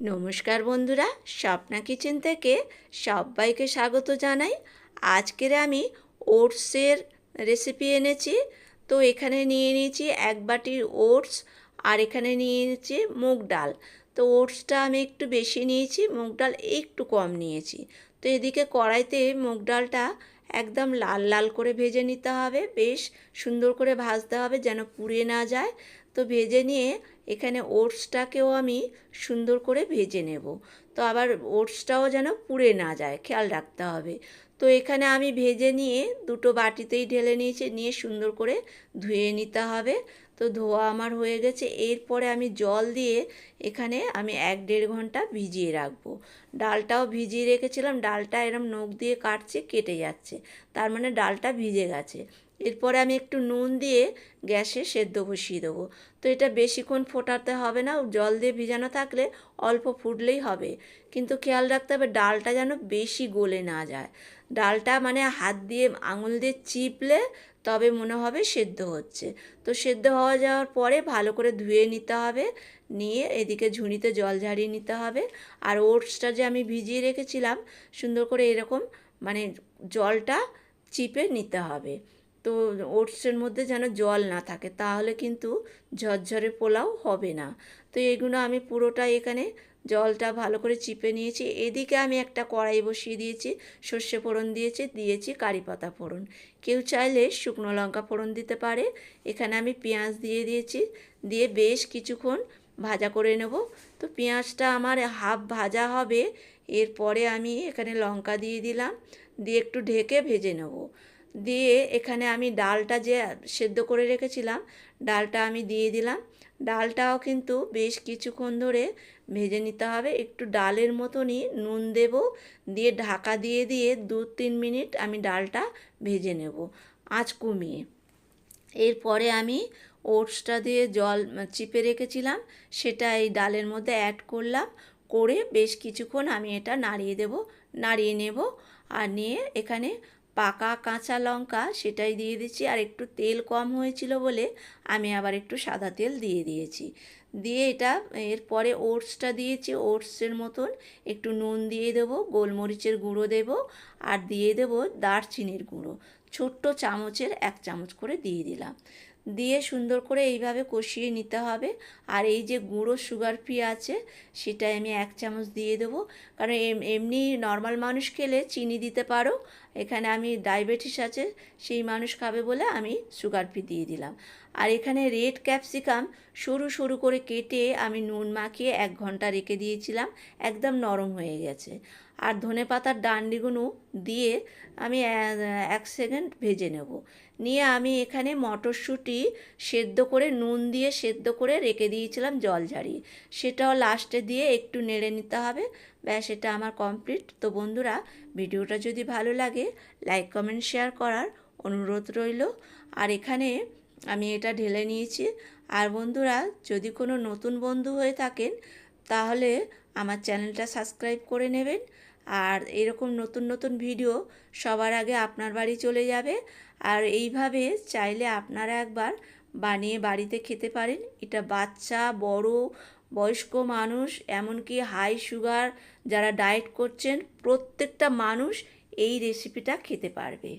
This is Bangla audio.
নমস্কার বন্ধুরা, স্বপ্না কিচেন থেকে সবাইকে স্বাগত জানাই। আজকের আমি ওটসের রেসিপি এনেছি। তো এখানে নিয়ে নিয়েছি এক বাটি ওটস আর এখানে নিয়ে নিয়েছি মুগ ডাল। তো ওটসটা আমি একটু বেশি নিয়েছি, মুগ ডাল একটু কম নিয়েছি। তো এদিকে কড়াইতে মুগ ডালটা একদম লাল লাল করে ভেজে নিতে হবে, বেশ সুন্দর করে ভাজতে হবে যেন পুড়ে না যায়। তো ভেজে নিয়ে এখানে ওটসটাকেও আমি সুন্দর করে ভেজে নেব। তো আবার ওটসটাও যেন পুড়ে না যায়, খেয়াল রাখতে হবে। তো এখানে আমি ভেজে নিয়ে দুটো বাটিতেই ঢেলে নিয়েছি, নিয়ে সুন্দর করে ধুয়ে নিতে হবে। তো ধোয়া আমার হয়ে গেছে। এরপরে আমি জল দিয়ে এখানে আমি এক দেড় ঘণ্টা ভিজিয়ে রাখব। ডালটাও ভিজিয়ে রেখেছিলাম, ডালটা এরম নখ দিয়ে কাটছে, কেটে যাচ্ছে। তার মানে ডালটা ভিজে গেছে। এরপরে আমি একটু নুন দিয়ে গ্যাসে সেদ্ধ বসিয়ে দেবো। তো এটা বেশিক্ষণ ফোটাতে হবে না, জল দিয়ে ভিজানো থাকলে অল্প ফুটলেই হবে। কিন্তু খেয়াল রাখতে হবে ডালটা যেন বেশি গলে না যায়। ডালটা মানে হাত দিয়ে, আঙুল দিয়ে চিপলে তবে মনে হবে সেদ্ধ হচ্ছে। তো সেদ্ধ হওয়া যাওয়ার পরে ভালো করে ধুয়ে নিতে হবে, নিয়ে এদিকে ঝুড়িতে জল ঝাড়িয়ে নিতে হবে। আর ওটসটা যে আমি ভিজিয়ে রেখেছিলাম, সুন্দর করে এরকম মানে জলটা চিপে নিতে হবে। তো ওটসের মধ্যে যেন জল না থাকে, তাহলে কিন্তু ঝরঝরে পোলাও হবে না। তো এগুলো আমি পুরোটা এখানে জলটা ভালো করে চিপে নিয়েছি। এদিকে আমি একটা কড়াই বসিয়ে দিয়েছি, সর্ষে ফোড়ন দিয়েছি দিয়েছি কারি পাতা ফোড়ন। কেউ চাইলে শুকনো লঙ্কা ফোড়ন দিতে পারে। এখানে আমি পেঁয়াজ দিয়ে দিয়েছি, দিয়ে বেশ কিছুক্ষণ ভাজা করে নেব। তো পেঁয়াজটা আমার হাফ ভাজা হবে, এরপরে আমি এখানে লঙ্কা দিয়ে দিলাম, দিয়ে একটু ঢেকে ভেজে নেব। দিয়ে এখানে আমি ডালটা যে সেদ্ধ করে রেখেছিলাম, ডালটা আমি দিয়ে দিলাম। ডালটাও কিন্তু বেশ কিছুক্ষণ ধরে ভেজে নিতে হবে। একটু ডালের মতনই নুন দেব, দিয়ে ঢাকা দিয়ে দিয়ে দু তিন মিনিট আমি ডালটা ভেজে নেব, আঁচ কমিয়ে। এরপরে আমি ওটসটা দিয়ে জল চিপে রেখেছিলাম, সেটা এই ডালের মধ্যে অ্যাড করলাম, করে বেশ কিছুক্ষণ আমি এটা নাড়িয়ে দেব, নাড়িয়ে নেব, আর নিয়ে এখানে পাকা কাঁচা লঙ্কা সেটাই দিয়ে দিচ্ছি। আর একটু তেল কম হয়েছিল বলে আমি আবার একটু সাদা তেল দিয়ে দিয়েছি। দিয়ে এটা, এরপরে ওটসটা দিয়েছি, ওটসের মতন একটু নুন দিয়ে দেবো, গোলমরিচের গুঁড়ো দেব আর দিয়ে দেব দারচিনির গুঁড়ো। ছোট্ট চামচের এক চামচ করে দিয়ে দিলাম। দিয়ে সুন্দর করে এইভাবে কষিয়ে নিতে হবে। আর এই যে গুঁড়ো সুগার ফ্রি আছে, সেটাই আমি এক চামচ দিয়ে দেবো। কারণ এমনি নর্মাল মানুষ খেলে চিনি দিতে পারো। এখানে আমি ডায়াবেটিস আছে, সেই মানুষ খাবে বলে আমি সুগার ফ্রি দিয়ে দিলাম। আর এখানে রেড ক্যাপসিকাম সরু সরু করে কেটে আমি নুন মাখিয়ে এক ঘণ্টা রেখে দিয়েছিলাম, একদম নরম হয়ে গেছে। আর ধনে পাতার ডান্ডিগুলো দিয়ে আমি এক সেকেন্ড ভেজে নেব। নিয়ে আমি এখানে মটরশুঁটি সেদ্ধ করে, নুন দিয়ে সেদ্ধ করে রেখে দিয়েছিলাম জল ঝাড়িয়ে সেটাও লাস্টে দিয়ে একটু নেড়ে নিতে হবে। ব্যাস, এটা আমার কমপ্লিট। তো বন্ধুরা, ভিডিওটা যদি ভালো লাগে, লাইক, কমেন্ট, শেয়ার করার অনুরোধ রইল। আর এখানে আমি এটা ঢেলে নিয়েছি। আর বন্ধুরা, যদি কোনো নতুন বন্ধু হয়ে থাকেন, তাহলে আমার চ্যানেলটা সাবস্ক্রাইব করে নেবেন। আর এরকম নতুন নতুন ভিডিও সবার আগে আপনার বাড়ি চলে যাবে। আর এইভাবে চাইলে আপনারা একবার বানিয়ে বাড়িতে খেতে পারেন। এটা বাচ্চা, বড়, বয়স্ক মানুষ, এমনকি হাই সুগার যারা ডায়েট করছেন, প্রত্যেকটা মানুষ এই রেসিপিটা খেতে পারবে।